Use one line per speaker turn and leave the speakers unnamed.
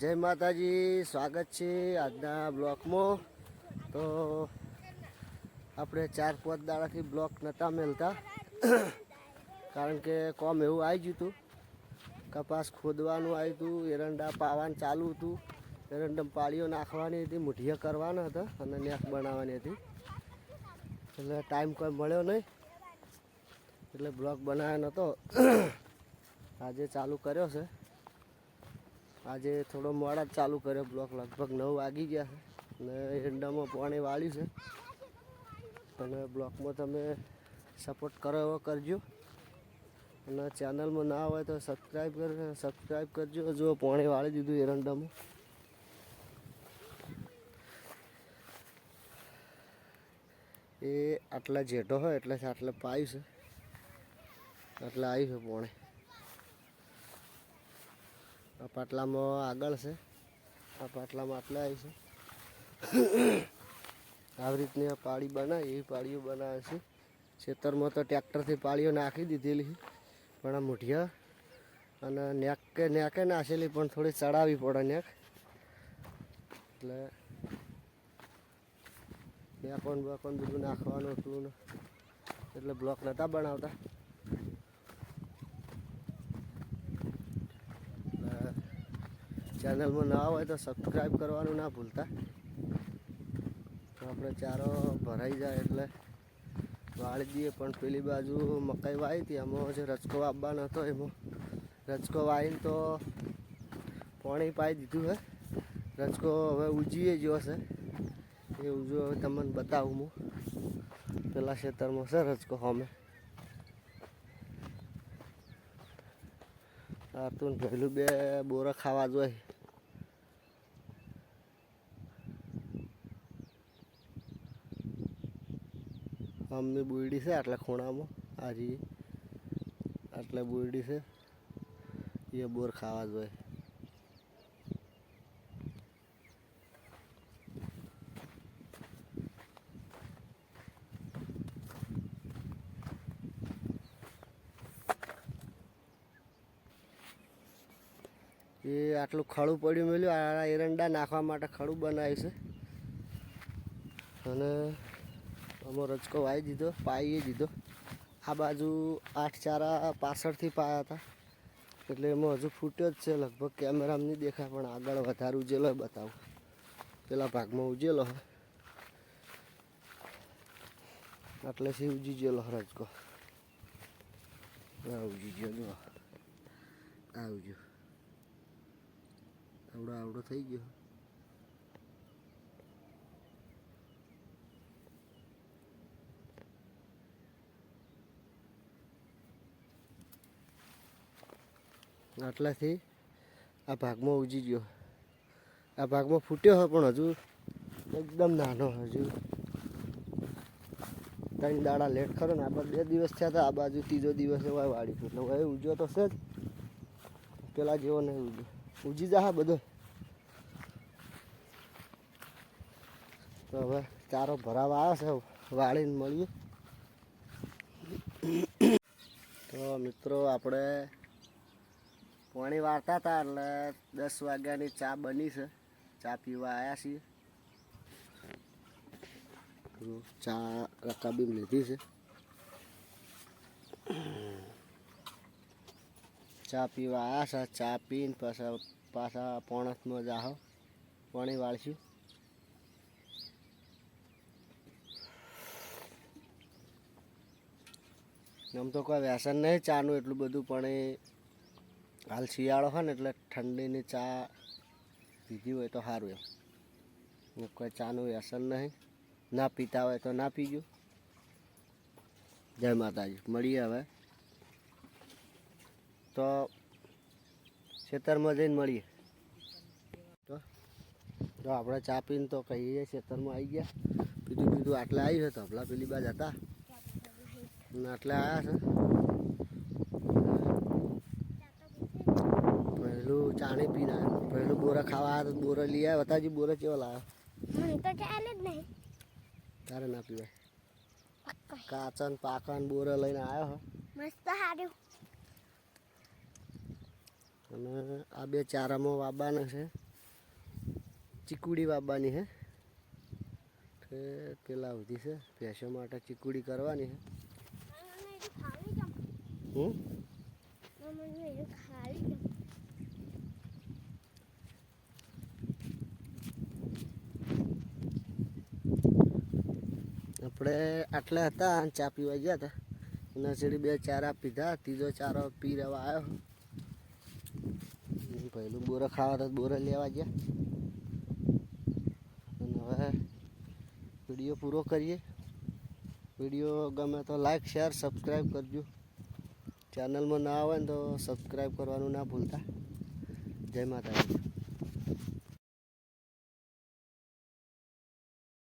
જય માતાજી, સ્વાગત છે આજના બ્લોકમાં. તો આપણે ચાર પાંચ દાડાથી બ્લોક નહોતા મેલતા. કારણ કે કોમ એવું આવી ગયું હતું. કપાસ ખોદવાનું આવ્યું હતું એરંડા પાવાનું ચાલુ હતું. એરંડમ પાળીઓ નાખવાની હતી, મુઠીયા કરવાના હતા અને નેક બનાવવાની હતી. એટલે ટાઈમ કોઈ મળ્યો નહીં. એટલે બ્લોક બનાવ્યો નહોતો. આજે ચાલુ કર્યો છે. આજે થોડો મોડા ચાલુ કર્યો બ્લોક, લગભગ નવ વાગી ગયા છે. ને એરંડામાં પાણી વાળ્યું છે. અને બ્લોકમાં તમે સપોર્ટ કરો એવો કરજો. અને ચેનલમાં ના હોય તો સબસ્ક્રાઈબ કર સબસ્ક્રાઈબ કરજો. જો પાણી વાળી દીધું એરંડામાં એ આટલા જેઠો હોય એટલે આટલે પાયું છે. એટલે આવ્યું છે પાણી. આ પાટલામાં આગળ છે. આ પાટલામાં આટલે આવી છે. આવી રીતની આ પાળી બનાવી, એવી પાળીઓ બનાવે છે. ખેતરમાં તો ટ્રેક્ટરથી પાળીઓ નાખી દીધેલી પણ આ મુઠિયા અને નેક નેકે નાખેલી, પણ થોડી ચડાવવી પડે નેક. એટલે બેકોન બેકોન બધું નાખવાનું હતું એટલે બ્લોક નહોતા બનાવતા. ચેનલમાં ના હોય તો સબસ્ક્રાઈબ કરવાનું ના ભૂલતા. આપણે ચારો ભરાઈ જાય એટલે વાળી દઈએ પણ પેલી બાજુ મકાઈ વાવી હતી. એમાં જે રચકો વાવવાનો હતો એમાં. રચકો વાવીને તો પાણી પાઈ દીધું હે. રચકો હવે ઉજીએ ગયો છે. એ ઉજો હવે તમને બતાવું હું. પેલા ખેતરમાં છે રચકો અમે તું પહેલું બે બોરા ખાવા જોઈએ. મમ્મી બુરડી છે, આટલા ખૂણામાં. આજી આટલે બુરડી છે. એ બોર ખાવા જોઈએ એ આટલું ખડું પડ્યું મળ્યું આ એરંડા નાખવા માટે ખડું બનાવ્યું છે. અને આમાં રચકો વાવી દીધો, પાઈએ દીધો. આ બાજુ આઠ ચારા પાછળથી પાયા હતા. એટલે એમાં હજુ ફૂટ્યો જ છે, લગભગ કેમેરામાં નહીં દેખાય, પણ આગળ વધારે ઉજેલો હોય બતાવું. પેલા ભાગમાં ઉજેલો હોય આટલેથી ઉજી ગયેલો રચકો આ ઉજી ગયો જો આવજો આવડો આવડો થઈ ગયો. આટલાથી આ ભાગમાં ઉજી ગયો. આ ભાગમાં ફૂટ્યો હોય પણ હજુ એકદમ નાનો હજુ ત્રણ દાડા લેટ ખરો ને, આ બધા બે દિવસ થયા હતા, આ બાજુ ત્રીજો દિવસ હોય વાળી એટલે હવે ઉજ્યો તો છે જ. પેલા જેવો નહીં ઉજ્યો ઉજી જા બધો. તો હવે ચારો ભરાવા આવ્યો છે વાળીને મળીએ. તો મિત્રો, આપણે પાણી વાળતા હતા એટલે દસ વાગ્યાની ચા બની છે. ચા પીવા આવ્યા છીએ. ચા રકાબી લીધી છે. ચા પીવા આવ્યા છે. ચા પીને પાછા પાછા પોણસમાં જાહો. પાણી વાળશું. આમ તો કોઈ વ્યસન નહીં ચાનું એટલું બધું પણ હાલ શિયાળો હોય ને એટલે ઠંડીની ચા પીધી હોય તો સારું એમ. કોઈ ચાનું વ્યસન નહીં. ના પીતા હોય તો ના પીજો. જય માતાજી. મળીએ હવે. તો ખેતરમાં જઈને મળીએ. તો જો આપણે ચા પીને તો કહીએ ખેતરમાં આવી ગયા. પીધું પીધું આટલે આવ્યું છે ધબલા પેલી બાજ હતા. આટલે આવ્યા છે. પહેલું ચાણી પીને આવ્યો પહેલું બોરા ખાવા આવ્યા તો બોરા લઈ આવ્યા બતાજી બોરા કેવા લાવ્યા
મને તો ચાલે જ નહીં.
તારે ના પીવાય. કાચન પાકન બોરા લઈને આવ્યો હો.
મસ્ત સારું
અને આ બે ચારામાં વાબાના છે. ચીકુડી વાબાની છે કે પેલા સુધી છે. ભેંસો માટે ચીકુડી કરવાની છે હમ? આપણે આટલા હતા અને ચા પીવા ગયા હતા. નસીડી બે ચારા પીધા, ત્રીજો ચારો પી રહેવા આવ્યો પહેલું બોરા ખાવા તો બોરો લેવા ગયા. અને હવે વીડિયો પૂરો કરીએ. વીડિયો ગમે તો લાઈક શેર સબસ્ક્રાઈબ કરજો. ચેનલમાં ના આવે ને તો સબસ્ક્રાઈબ કરવાનું ના ભૂલતા. જય માતાજી.